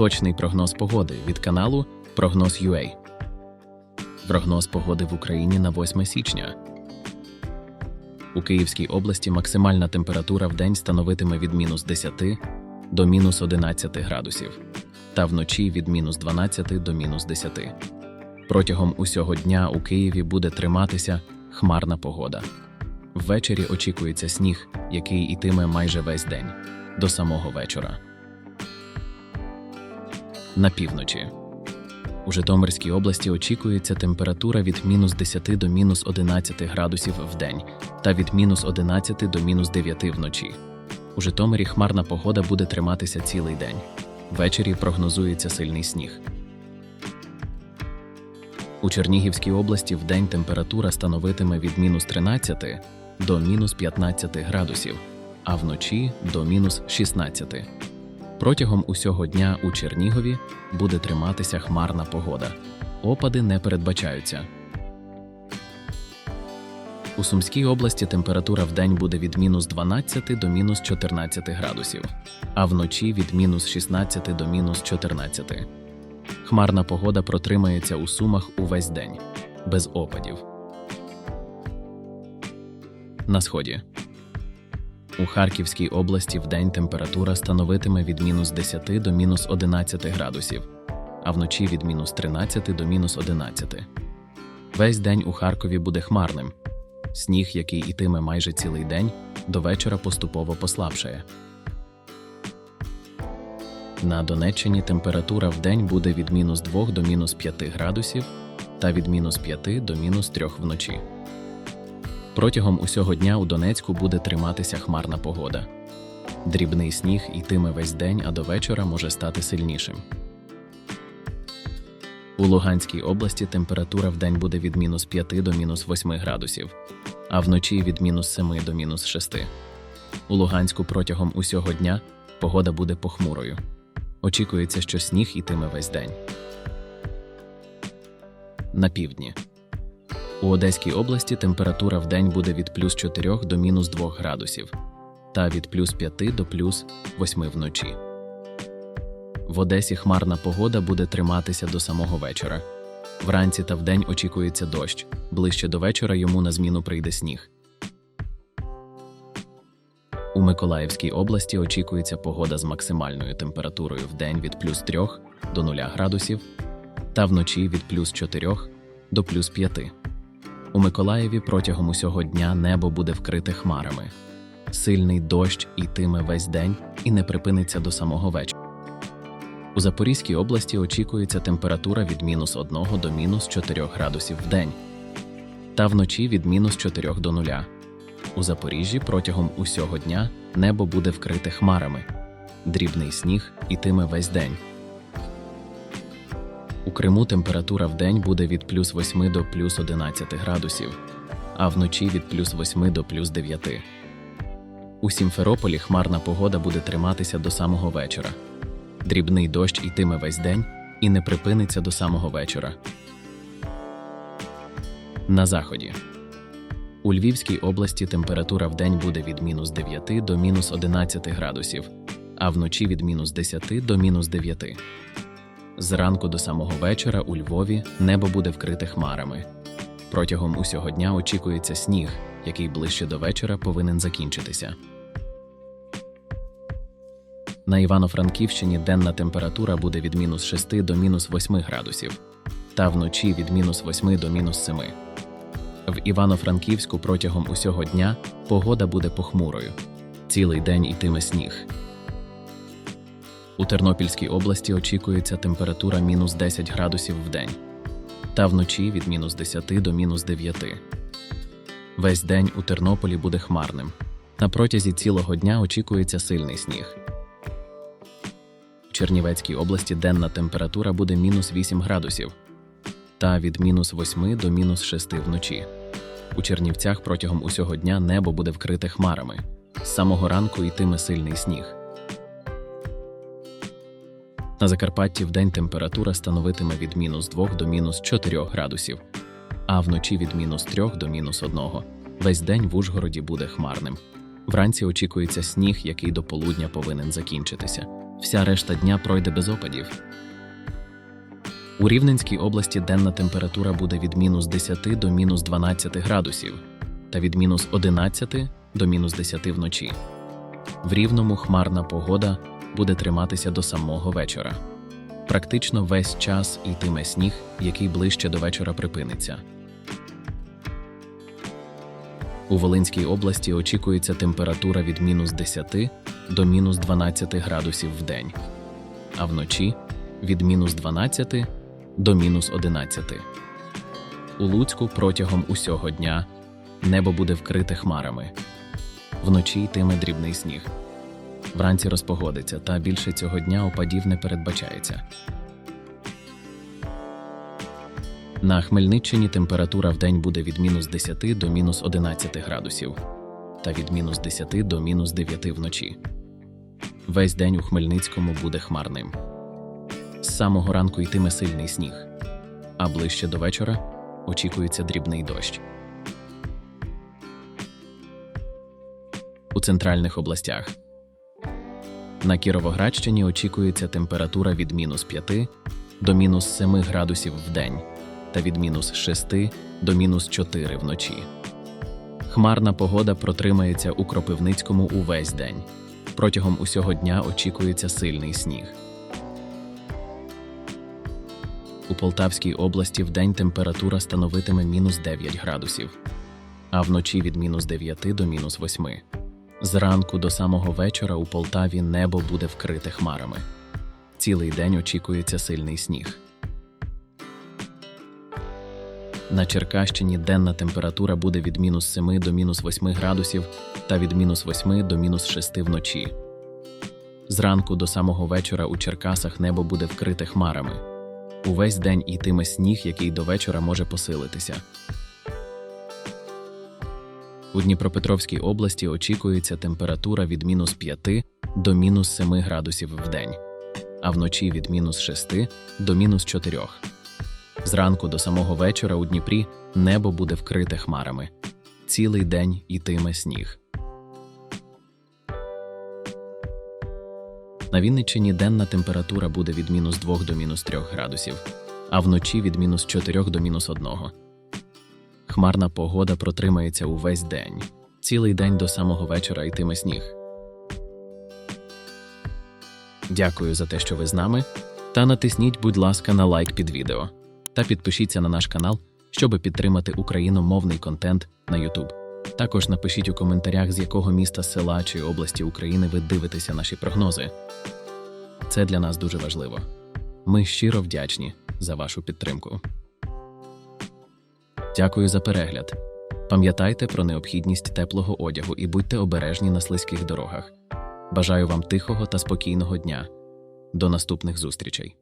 Точний прогноз погоди від каналу Прогноз UA. Прогноз погоди в Україні на 8 січня. У Київській області максимальна температура в день становитиме від мінус 10 до мінус 11 градусів, та вночі від мінус 12 до мінус 10. Протягом усього дня у Києві буде триматися хмарна погода. Ввечері очікується сніг, який ітиме майже весь день до самого вечора. На півночі. У Житомирській області очікується температура від мінус 10 до мінус 11 градусів в день та від мінус 11 до мінус 9 вночі. У Житомирі хмарна погода буде триматися цілий день. Ввечері прогнозується сильний сніг. У Чернігівській області в день температура становитиме від мінус 13 до мінус 15 градусів, а вночі до мінус 16. Протягом усього дня у Чернігові буде триматися хмарна погода. Опади не передбачаються. У Сумській області температура в день буде від мінус 12 до мінус 14 градусів, а вночі від мінус 16 до мінус 14. Хмарна погода протримається у Сумах увесь день, без опадів. На сході. У Харківській області вдень температура становитиме від мінус 10 до мінус 11 градусів, а вночі від мінус 13 до мінус 11. Весь день у Харкові буде хмарним. Сніг, який ітиме майже цілий день, до вечора поступово послабшає. На Донеччині температура в день буде від мінус 2 до мінус 5 градусів та від мінус 5 до мінус 3 вночі. Протягом усього дня у Донецьку буде триматися хмарна погода. Дрібний сніг йтиме весь день, а до вечора може стати сильнішим. У Луганській області температура в день буде від мінус 5 до мінус 8 градусів, а вночі від мінус 7 до мінус 6. У Луганську протягом усього дня погода буде похмурою. Очікується, що сніг ітиме весь день. На півдні. У Одеській області температура в день буде від плюс 4 до мінус 2 градусів та від плюс 5 до плюс 8 вночі. В Одесі хмарна погода буде триматися до самого вечора. Вранці та вдень очікується дощ. Ближче до вечора йому на зміну прийде сніг. У Миколаївській області очікується погода з максимальною температурою в день від плюс 3 до 0 градусів та вночі від плюс 4 до плюс 5. У Миколаєві протягом усього дня небо буде вкрите хмарами. Сильний дощ йтиме весь день і не припиниться до самого вечора. У Запорізькій області очікується температура від мінус 1 до мінус 4 градусів в день та вночі від мінус 4 до 0. У Запоріжжі протягом усього дня небо буде вкрите хмарами. Дрібний сніг ітиме весь день. У Криму температура в день буде від плюс 8 до плюс 11 градусів, а вночі від плюс 8 до плюс 9. У Сімферополі хмарна погода буде триматися до самого вечора. Дрібний дощ ітиме весь день і не припиниться до самого вечора. На заході. У Львівській області температура в день буде від мінус 9 до мінус 11 градусів, а вночі від мінус 10 до мінус 9. Зранку до самого вечора у Львові небо буде вкрите хмарами. Протягом усього дня очікується сніг, який ближче до вечора повинен закінчитися. На Івано-Франківщині денна температура буде від мінус 6 до мінус 8 градусів, та вночі від мінус 8 до мінус 7. В Івано-Франківську протягом усього дня погода буде похмурою. Цілий день ітиме сніг. У Тернопільській області очікується температура мінус 10 градусів в день, та вночі від мінус 10 до мінус 9. Весь день у Тернополі буде хмарним. На протязі цілого дня очікується сильний сніг. У Чернівецькій області денна температура буде мінус 8 градусів, та від мінус 8 до мінус 6 вночі. У Чернівцях протягом усього дня небо буде вкрите хмарами. З самого ранку йтиме сильний сніг. На Закарпатті вдень температура становитиме від мінус 2 до мінус 4 градусів, а вночі від мінус 3 до мінус 1. Весь день в Ужгороді буде хмарним. Вранці очікується сніг, який до полудня повинен закінчитися. Вся решта дня пройде без опадів. У Рівненській області денна температура буде від мінус 10 до мінус 12 градусів та від мінус 11 до мінус 10 вночі. В Рівному хмарна погода буде триматися до самого вечора. Практично весь час йтиме сніг, який ближче до вечора припиниться. У Волинській області очікується температура від мінус 10 до мінус 12 градусів в день, а вночі від мінус 12 до мінус 11. У Луцьку протягом усього дня небо буде вкрите хмарами. Вночі йтиме дрібний сніг. Вранці розпогодиться, та більше цього дня опадів не передбачається. На Хмельниччині температура в день буде від мінус 10 до мінус 11 градусів та від мінус 10 до мінус 9 вночі. Весь день у Хмельницькому буде хмарним. З самого ранку йтиме сильний сніг, а ближче до вечора очікується дрібний дощ. У центральних областях на Кіровоградщині очікується температура від мінус 5 до мінус 7 градусів в день та від мінус 6 до мінус 4 вночі. Хмарна погода протримається у Кропивницькому увесь день. Протягом усього дня очікується сильний сніг. У Полтавській області вдень температура становитиме мінус 9 градусів, а вночі від мінус 9 до мінус 8. Зранку до самого вечора у Полтаві небо буде вкрите хмарами. Цілий день очікується сильний сніг. На Черкащині денна температура буде від мінус 7 до мінус 8 градусів та від мінус 8 до мінус 6 вночі. Зранку до самого вечора у Черкасах небо буде вкрите хмарами. Увесь день йтиме сніг, який до вечора може посилитися. У Дніпропетровській області очікується температура від мінус 5 до мінус 7 градусів в день, а вночі від мінус 6 до мінус 4. Зранку до самого вечора у Дніпрі небо буде вкрите хмарами. Цілий день ітиме сніг. На Вінниччині денна температура буде від мінус 2 до мінус 3 градусів, а вночі від мінус 4 до мінус 1. Хмарна погода протримається увесь день. Цілий день до самого вечора йтиме сніг. Дякую за те, що ви з нами. Та натисніть, будь ласка, на лайк під відео та підпишіться на наш канал, щоб підтримати україномовний контент на YouTube. Також напишіть у коментарях, з якого міста, села чи області України ви дивитеся наші прогнози. Це для нас дуже важливо. Ми щиро вдячні за вашу підтримку. Дякую за перегляд. Пам'ятайте про необхідність теплого одягу і будьте обережні на слизьких дорогах. Бажаю вам тихого та спокійного дня. До наступних зустрічей!